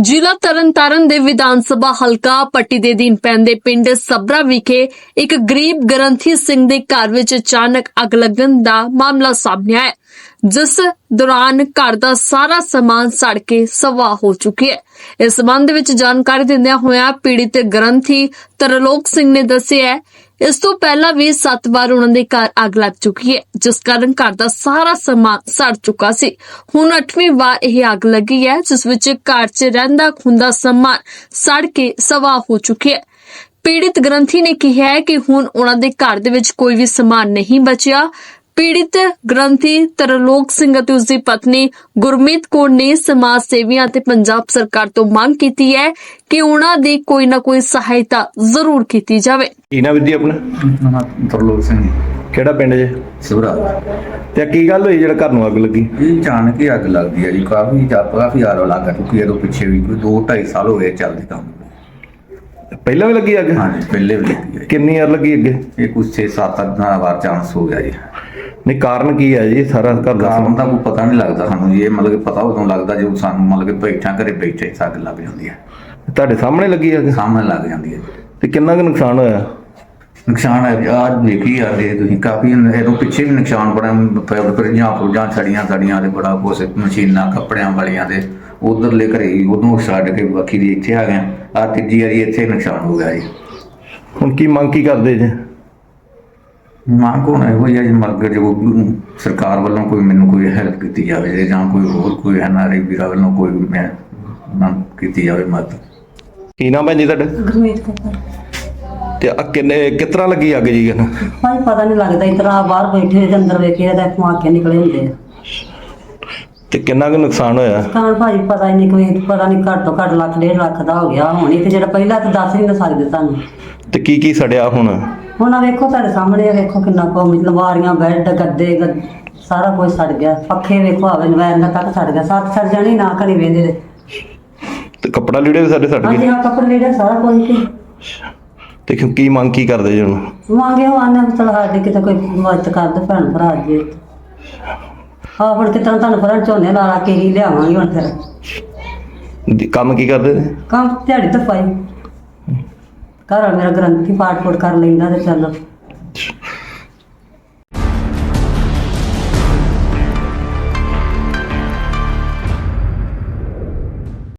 ਜ਼ਿਲ੍ਹਾ ਤਰਨਤਾਰਨ ਦੇ ਵਿਧਾਨ ਸਭਾ ਹਲਕਾ ਪੱਟੀ ਦੇ ਦਿਨ ਪੈਂਦੇ ਪਿੰਡ ਸਬਰਾ ਵਿਖੇ ਇੱਕ ਗਰੀਬ ਗ੍ਰੰਥੀ ਸਿੰਘ ਦੇ ਘਰ ਵਿੱਚ ਅਚਾਨਕ ਅੱਗ ਲੱਗਣ ਦਾ ਮਾਮਲਾ ਸਾਹਮਣੇ ਆਇਆ ਜਿਸ ਦੌਰਾਨ ਘਰ ਦਾ ਸਾਰਾ ਸਮਾਨ ਸੜ ਕੇ ਸਵਾਹ ਹੋ ਚੁੱਕਿਆ ਹੈ। ਇਸ ਸੰਬੰਧ ਵਿੱਚ ਜਾਣਕਾਰੀ ਦਿੰਦਿਆਂ ਹੋਇਆ ਪੀੜਿਤ ਗ੍ਰੰਥੀ ਤਰਲੋਕ ਸਿੰਘ ਨੇ ਦੱਸਿਆ ਹੈ, ਇਸ ਤੋਂ ਪਹਿਲਾਂ ਵੀ 7 ਵਾਰ ਉਹਨਾਂ ਦੇ ਘਰ ਅੱਗ ਲੱਗ ਚੁੱਕੀ ਹੈ, ਜਿਸ ਕਾਰਨ ਘਰ ਦਾ ਸਾਰਾ ਸਮਾਨ ਸੜ ਚੁੱਕਾ ਸੀ। ਹੁਣ 8ਵੀਂ ਵਾਰ ਇਹ ਅੱਗ ਲੱਗੀ ਹੈ, ਜਿਸ ਵਿੱਚ ਘਰ 'ਚ ਰਹਿੰਦਾ ਖੁੰਦਾ ਸਮਾਨ ਸੜ ਕੇ ਸਵਾਹ ਹੋ ਚੁੱਕਿਆ ਹੈ। ਪੀੜਿਤ ਗ੍ਰੰਥੀ ਨੇ ਕਿਹਾ ਹੈ ਕਿ ਹੁਣ ਉਹਨਾਂ ਦੇ ਘਰ ਦੇ ਵਿੱਚ ਕੋਈ ਵੀ ਸਮਾਨ ਨਹੀਂ ਬਚਿਆ। ਪੀੜਿਤ ਗ੍ਰੰਥੀ ਤਰਲੋਕ ਸਿੰਘ ਅਤੇ ਉਸਦੀ ਪਤਨੀ ਗੁਰਮੀਤ ਕੌਰ ਨੇ ਸਮਾਜ ਸੇਵੀਆਂ ਅਤੇ ਪੰਜਾਬ ਸਰਕਾਰ ਤੋਂ ਮੰਗ ਕੀਤੀ ਹੈ ਕਿ ਉਹਨਾਂ ਦੀ ਕੋਈ ਨਾ ਕੋਈ ਸਹਾਇਤਾ ਜ਼ਰੂਰ ਕੀਤੀ ਜਾਵੇ। ਕੀ ਨਾ ਵਿਧੀ ਆਪਣਾ? ਹਾਂ ਤਰਲੋਕ ਸਿੰਘ ਕਿਹੜਾ ਪਿੰਡ ਜੇ? ਸਿਵਰਾ ਤੇ ਕੀ ਗੱਲ ਹੋਈ ਜਿਹੜਾ ਘਰ ਨੂੰ ਅੱਗ ਲੱਗੀ? ਇਹ ਅਚਾਨਕ ਹੀ ਅੱਗ ਲੱਗਦੀ ਹੈ ਜੀ। ਕਾਫੀ ਜਾ ਕਾਫੀ ਆਰੋ ਲੱਗਾ ਕਿਉਂਕਿ ਇਹਦੋਂ ਪਿੱਛੇ ਵੀ ਕੋਈ 2 2.5 ਸਾਲ ਹੋ ਗਏ ਚੱਲਦੀ ਕੰਮ। ਪਹਿਲਾਂ ਵੀ ਲੱਗੀ ਅੱਗ? ਹਾਂਜੀ ਪਹਿਲੇ ਵੀ ਲੱਗੀ ਹੈ ਕਿੰਨੀ ਵਾਰ ਲੱਗੀ ਅੱਗੇ? ਇਹ ਕੁਝ 6 7 8 ਵਾਰ ਚਾਂਸ ਹੋ ਗਿਆ ਜੀ। ਨਹੀਂ ਕਾਰਨ ਕੀ ਹੈ ਜੀ? ਸਾਰਾ ਘਰ ਦਾ ਕਾਰਨ ਦਾ ਕੋਈ ਪਤਾ ਨਹੀਂ ਲੱਗਦਾ ਸਾਨੂੰ ਜੀ। ਇਹ ਮਤਲਬ ਕਿ ਪਤਾ ਉਦੋਂ ਲੱਗਦਾ ਜਦੋਂ ਸਾਨੂੰ ਮਤਲਬ ਕਿ ਬੈਠਾ ਘਰੇ ਬੈਠੇ ਹੀ ਅੱਗ ਲੱਗ ਜਾਂਦੀ ਹੈ। ਤੁਹਾਡੇ ਸਾਹਮਣੇ ਲੱਗੀ ਅੱਗ ਸਾਹਮਣੇ ਲੱਗ ਜਾਂਦੀ ਹੈ ਤੇ ਕਿੰਨਾ ਕੁ ਨੁਕਸਾਨ ਹੋਇਆ? ਨੁਕਸਾਨ ਹੈ ਜੀ, ਆਹ ਦੇਖੀ ਆ ਰਹੇ ਤੁਸੀਂ ਕਾਫੀ ਇਹਦੋਂ ਪਿੱਛੇ ਵੀ ਨੁਕਸਾਨ ਬੜਾ ਜਾਂ ਫੁੱਜਾਂ ਛੜੀਆਂ ਛੜੀਆਂ ਤੇ ਬੜਾ ਕੁਛ ਮਸ਼ੀਨਾਂ ਕੱਪੜਿਆਂ ਵਾਲੀਆਂ ਤੇ ਉਧਰਲੇ ਘਰੇ ਹੀ ਉਦੋਂ ਛੱਡ ਕੇ ਬਾਕੀ ਦੀ ਇੱਥੇ ਆ ਗਏ ਆ। ਤੀਜੀ ਵਾਰੀ ਇੱਥੇ ਨੁਕਸਾਨ ਹੋ ਗਿਆ ਜੀ। ਹੁਣ ਕੀ ਮੰਗ ਕੀ ਕਰਦੇ ਜੇ? ਮਾਂ ਕੋਲ ਇਹੋ ਜਿਹਾ ਜੀ ਮਰਗ ਜੋ ਸਰਕਾਰ ਵੱਲੋਂ ਕੋਈ ਮੈਨੂੰ ਕੋਈ ਹੈਲਪ ਕੀਤੀ ਜਾਵੇ ਜੇ ਜਾਂ ਕੋਈ ਹੋਰ ਕੋਈ ਐਨਆਰਆਈ ਵੀਰਾਂ ਵੱਲੋਂ ਕੋਈ ਮੈਂ ਮੰਗ ਕੀਤੀ ਜਾਵੇ ਮਦਦ। ਕੀ ਨਾਮ ਹੈ ਜੀ ਤੁਹਾਡਾ? ਗੁਰਮੀਤ ਕੌਰ। ਤੇ ਆ ਕਿੰਨੇ ਤਰ੍ਹਾਂ ਲੱਗੀ ਅੱਗ ਜੀ? ਇਹਨੂੰ? ਭਾਈ ਪਤਾ ਨਹੀਂ ਲੱਗਦਾ ਇਤਰਾ ਬਾਹਰ ਬੈਠੇ ਤੇ ਅੰਦਰ ਵੇਖੇ ਤਾਂ ਧਮਾਕੇ ਨਿਕਲੇ ਹੁੰਦੇ ਆ। ਤੇ ਕਿੰਨਾ ਕੁ ਨੁਕਸਾਨ ਹੋਇਆ? ਕਾਰਨ ਭਾਜੀ ਪਤਾ ਹੀ ਨਹੀਂ ਕੋਈ ਪਤਾ ਨਹੀਂ ਘੱਟ ਤੋਂ ਘੱਟ ਲੱਖ ਡੇਢ ਲੱਖ ਦਾ ਹੋ ਗਿਆ ਹੁਣ ਤੇ ਜਿਹੜਾ ਪਹਿਲਾਂ ਤਾਂ ਦੱਸ ਨਹੀਂ ਸਕਦੇ ਤੁਹਾਨੂੰ। ਤੇ ਕੀ ਕੀ ਸੜਿਆ ਹੁਣ? ਹੁਣ ਆ ਵੇਖੋ ਤੁਹਾਡੇ ਸਾਹਮਣੇ ਆ ਵੇਖੋ ਕਿੰਨਾ ਕੋ ਲਵਾਰੀਆਂ ਬੈੱਡ ਗੱਦੇ ਸਾਰਾ ਕੁਝ ਸੜ ਗਿਆ। ਪੱਖੇ ਵੇਖੋ ਆਵੇ ਨਵੈਰ ਤੱਕ ਸੜ ਗਿਆ। ਸੱਤ ਸੜ ਜਾਣੀ ਨਾ ਘੜੀ ਵੇਂਦੇ ਤੇ। ਤੇ ਕੱਪੜਾ ਲੀੜੇ ਵੀ ਸਾਡੇ ਸੜ ਹਾਂਜੀ ਗਏ ਹਾਂ ਕੱਪੜੇ ਲੀੜੇ ਸਾਰਾ ਕੁਝ ਕੀ ਤੇ ਕੀ- ਕੀ ਮੰਗ ਕੀ ਕਰਦੇ ਜੀ ਹੁਣ? ਮੰਗੇ ਹੋ ਆਨੇ ਚਲ ਸਾਡੇ ਕਿਤੇ ਕੋਈ ਮਦਦ ਕਰ ਦੇ ਭੈਣ ਭਰਾ ਜੀ। ਆਹ ਹੁਣ ਕਿਤਨਾ ਤੁਹਾਨੂੰ ਪਤਾ ਝੋਨੇ ਲਾ ਲਾ ਕੇ ਹੀ ਲਿਆਵਾਂਗੇ ਹੁਣ ਫਿਰ। ਦੀ- ਕੰਮ ਕੀ ਕਰਦੇ ਨੇ? ਕੰਮ ਦਿਹਾੜੀ ਤਾਂ ਪਾਈ। ਘਰ ਵਾਲਾ ਮੇਰਾ ਗ੍ਰੰਥੀ ਪਾਠ ਪੂਠ ਕਰ ਲੈਂਦਾ ਤੇ ਚੱਲ।